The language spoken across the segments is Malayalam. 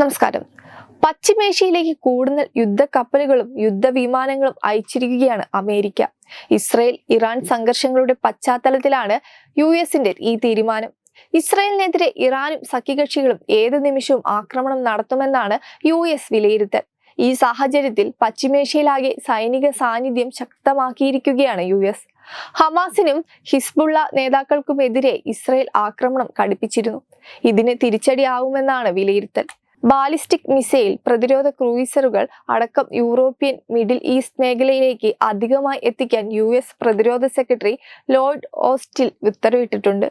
നമസ്കാരം. പശ്ചിമേഷ്യയിലേക്ക് കൂടുതൽ യുദ്ധക്കപ്പലുകളും യുദ്ധവിമാനങ്ങളും അയച്ചിരിക്കുകയാണ് അമേരിക്ക. ഇസ്രയേൽ ഇറാൻ സംഘർഷങ്ങളുടെ പശ്ചാത്തലത്തിലാണ് യു എസിന്റെ ഈ തീരുമാനം. ഇസ്രയേലിനെതിരെ ഇറാനും സഖ്യകക്ഷികളും ഏത് നിമിഷവും ആക്രമണം നടത്തുമെന്നാണ് യു എസ് വിലയിരുത്തൽ. ഈ സാഹചര്യത്തിൽ പശ്ചിമേഷ്യയിലാകെ സൈനിക സാന്നിധ്യം ശക്തമാക്കിയിരിക്കുകയാണ് യു എസ്. ഹമാസിനും ഹിസ്ബുള്ള നേതാക്കൾക്കുമെതിരെ ഇസ്രയേൽ ആക്രമണം കടുപ്പിച്ചിരുന്നു ഇതിന് തിരിച്ചടിയാവുമെന്നാണ് വിലയിരുത്തൽ. ബാലിസ്റ്റിക് മിസൈൽ പ്രതിരോധ ക്രൂയിസറുകൾ അടക്കം യൂറോപ്യൻ മിഡിൽ ഈസ്റ്റ് മേഖലയിലേക്ക് അധികമായി എത്തിക്കാൻ യു പ്രതിരോധ സെക്രട്ടറി ലോർഡ് ഓസ്റ്റിൽ ഉത്തരവിട്ടിട്ടുണ്ട്.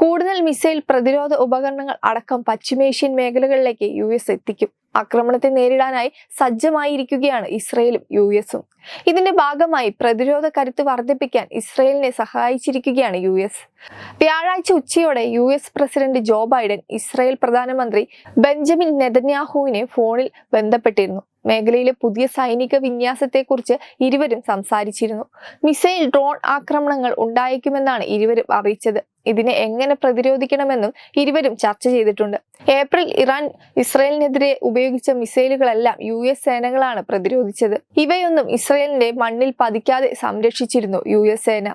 കൂടുതൽ മിസൈൽ പ്രതിരോധ ഉപകരണങ്ങൾ അടക്കം പശ്ചിമേഷ്യൻ മേഖലകളിലേക്ക് യു എസ് എത്തിക്കും. ആക്രമണത്തെ നേരിടാനായി സജ്ജമായിരിക്കുകയാണ് ഇസ്രയേലും യു എസും. ഇതിന്റെ ഭാഗമായി പ്രതിരോധ കരുത്ത് വർദ്ധിപ്പിക്കാൻ ഇസ്രയേലിനെ സഹായിച്ചിരിക്കുകയാണ് യു എസ്. വ്യാഴാഴ്ച ഉച്ചയോടെ U S president Joe Biden Israel പ്രധാനമന്ത്രി ബെഞ്ചമിൻ നെതന്യാഹുവിനെ ഫോണിൽ ബന്ധപ്പെട്ടിരുന്നു. മേഖലയിലെ പുതിയ സൈനിക വിന്യാസത്തെക്കുറിച്ച് ഇരുവരും സംസാരിച്ചിരുന്നു. മിസൈൽ ഡ്രോൺ ആക്രമണങ്ങൾ ഉണ്ടായേക്കുമെന്നാണ് ഇരുവരും അറിയിച്ചത്. ഇതിനെ എങ്ങനെ പ്രതിരോധിക്കണമെന്നും ഇരുവരും ചർച്ച ചെയ്തിട്ടുണ്ട്. ഏപ്രിൽ ഇറാൻ ഇസ്രയേലിനെതിരെ ഉപയോഗിച്ച മിസൈലുകളെല്ലാം യു എസ് സേനകളാണ് പ്രതിരോധിച്ചത്. ഇവയൊന്നും ഇസ്രയേലിന്റെ മണ്ണിൽ പതിക്കാതെ സംരക്ഷിച്ചിരുന്നു യു എസ് സേന.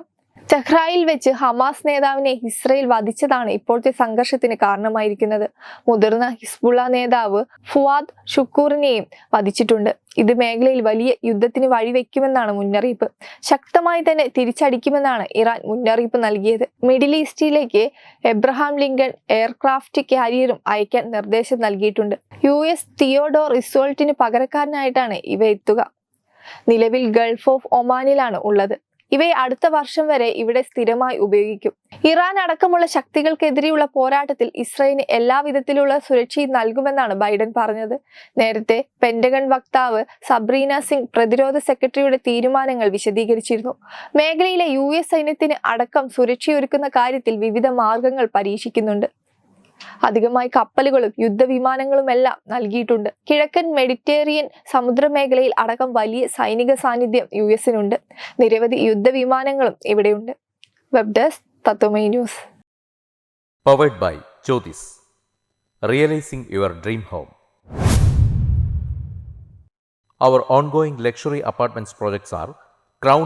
ടെഹ്റായിൽ വെച്ച് ഹമാസ് നേതാവിനെ ഇസ്രയേൽ വധിച്ചതാണ് ഇപ്പോഴത്തെ സംഘർഷത്തിന് കാരണമായിരിക്കുന്നത്. മുതിർന്ന ഹിസ്ബുള്ള നേതാവ് ഫുവാദ് ഷുക്കൂറിനെയും വധിച്ചിട്ടുണ്ട്. ഇത് മേഖലയിൽ വലിയ യുദ്ധത്തിന് വഴിവെക്കുമെന്നാണ് മുന്നറിയിപ്പ്. ശക്തമായി തന്നെ തിരിച്ചടിക്കുമെന്നാണ് ഇറാൻ മുന്നറിയിപ്പ് നൽകിയത്. മിഡിൽ ഈസ്റ്റിലേക്ക് എബ്രഹാം ലിങ്കൺ എയർക്രാഫ്റ്റ് കാരിയറും അയക്കാൻ നിർദ്ദേശം നൽകിയിട്ടുണ്ട്. യു എസ് തിയോഡോർ റിസോൾട്ടിന് പകരക്കാരനായിട്ടാണ് ഇവ എത്തുക. നിലവിൽ ഗൾഫ് ഓഫ് ഒമാനിലാണ് ഉള്ളത്. ഇവയെ അടുത്ത വർഷം വരെ ഇവിടെ സ്ഥിരമായി ഉപയോഗിക്കും. ഇറാൻ അടക്കമുള്ള ശക്തികൾക്കെതിരെയുള്ള പോരാട്ടത്തിൽ ഇസ്രയേലിന് എല്ലാവിധത്തിലുള്ള സുരക്ഷയും നൽകുമെന്നാണ് ബൈഡൻ പറഞ്ഞത്. നേരത്തെ പെന്റഗൺ വക്താവ് സബ്രീന സിംഗ് പ്രതിരോധ സെക്രട്ടറിയുടെ തീരുമാനങ്ങൾ വിശദീകരിച്ചിരുന്നു. മേഖലയിലെ യു സൈന്യത്തിന് അടക്കം സുരക്ഷയൊരുക്കുന്ന കാര്യത്തിൽ വിവിധ മാർഗങ്ങൾ പരീക്ഷിക്കുന്നുണ്ട്. അധികമായി കപ്പലുകളും യുദ്ധവിമാനങ്ങളും എല്ലാം നൽകിയിട്ടുണ്ട്. കിഴക്കൻ മെഡിറ്റേറിയൻ സമുദ്രമേഖലയിൽ അടക്കം വലിയ സൈനിക സാന്നിധ്യം യു എസിനുണ്ട്. നിരവധി യുദ്ധവിമാനങ്ങളും ഇവിടെയുണ്ട്. Web desk Tatwamayi news powered by Jyothis realising your dream home Our ongoing luxury apartments projects are Crown